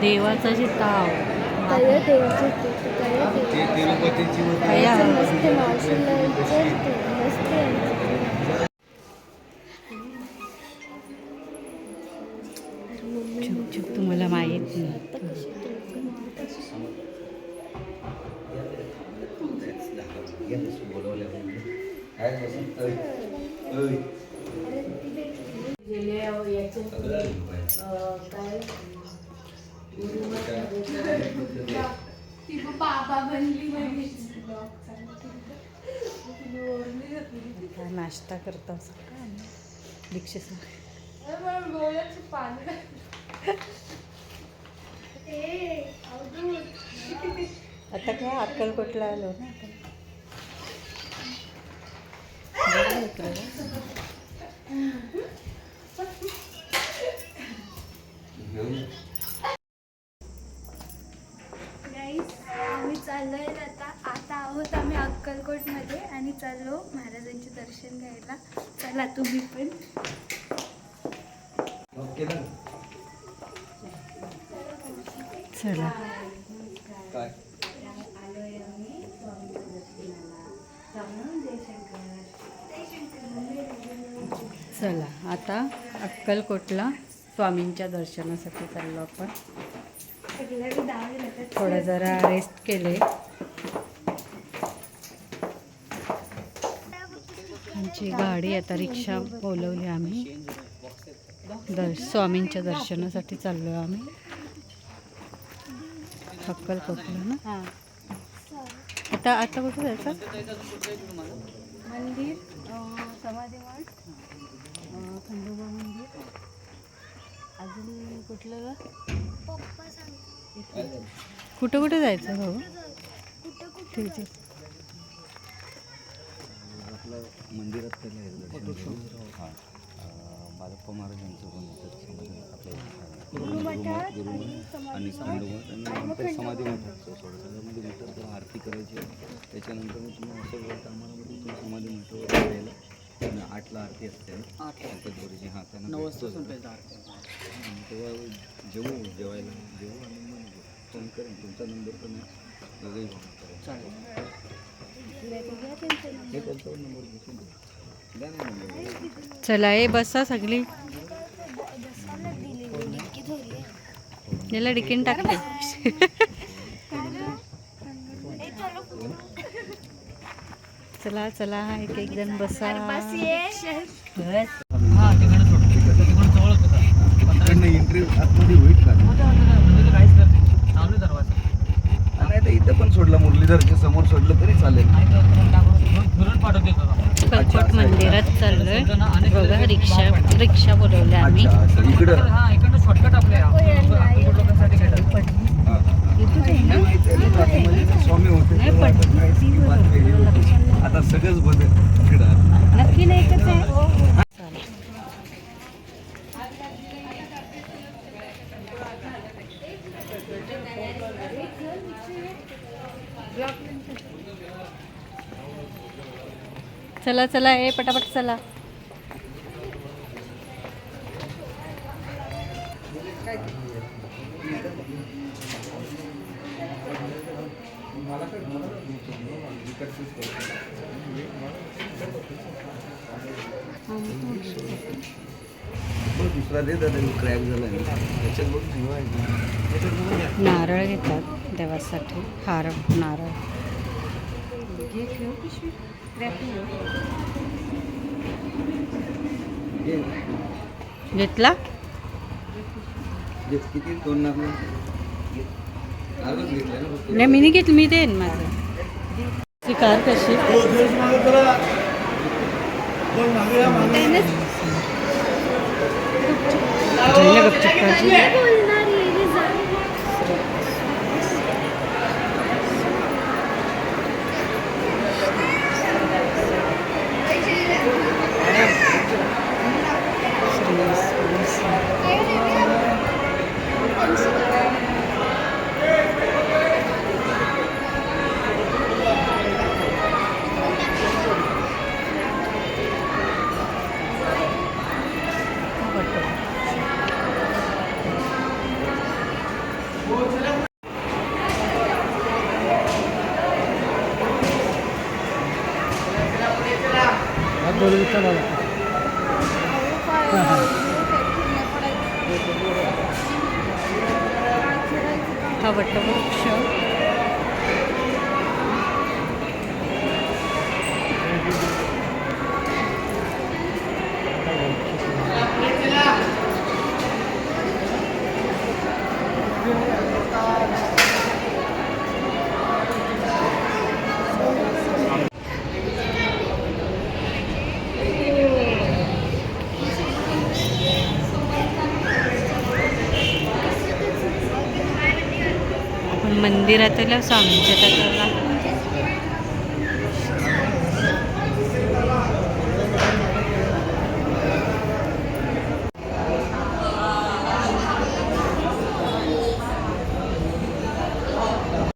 देवाचा जे ताव. चुप चुप तुम्हाला माहीत नाही. आता नाश्ता करता? आता काय अक्कलकोटला आलो ना आपण बरं इकडं बघ. Guys, आम्ही चाललोय आता आता आहोत आम्ही आणि चाललो महाराजांचे दर्शन घ्यायला. चला तुम्ही पण. चला. काय? चला आता अक्कलकोटला स्वामींच्या दर्शनासाठी चाललो आपण. थोडं जरा रेस्ट केले. आमची गाडी आता रिक्षा बोलवली आम्ही. दर स्वामींच्या दर्शनासाठी चाललो आम्ही. अक्कलकोटला ना? आता आता कुठं जायचं? मंदिर अं, समाधी मठ अं, खंडोबा मंदिर. अजून कुठलं ग? कुठं कुठं जायचं भाऊ? ठीक आहे. आपलं मंदिरात पहिलं हे दर्शन. हा. अं, बाळप्पा महाराजांचं पण होतं समाधी आपलं अं, गुरुमठ गुरुमठ आणि खंडोमठ आणि नंतर समाधी मठाचं समाधी मठात आरती करायची त्याच्यानंतर मग तुम्ही असं बोलता आम्हाला मग तुम्ही समाधी मठावर यायला आणि आठला आरती असते. गणपतीवरची हां त्यांना तेव्हा जेवू जेवायला जेवू आणि मग फोन करेन तुमचा नंबर पण आहे. चला ए बसा सगळी. याला डिकीन टाकले चला चला एक एक जण बसा. बस मुरलीधरच्या समोर सोडलं तरी चालेल. अक्कलकोट मंदिरात चाललोय. बघा रिक्षा रिक्षा बोलवल्या आम्ही. इकडं. हा. आतमध्ये स्वामी होते आता होती. सगळंच बदल इकडं आलं. नक्की नाही एकच आहे चालेल. चला चला ए पटापट चला. दुसरा दे दादा क्रॅक झाला. नारळ घेतात देवासाठी हार नारळ. घेतला. नाही मी नाही घेतली मी देईन माझं. ती कार. कशी गपचूप चला जातो हा वटवृक्ष मंदिरातल्या मंदिरात स्वामींच्या त्याला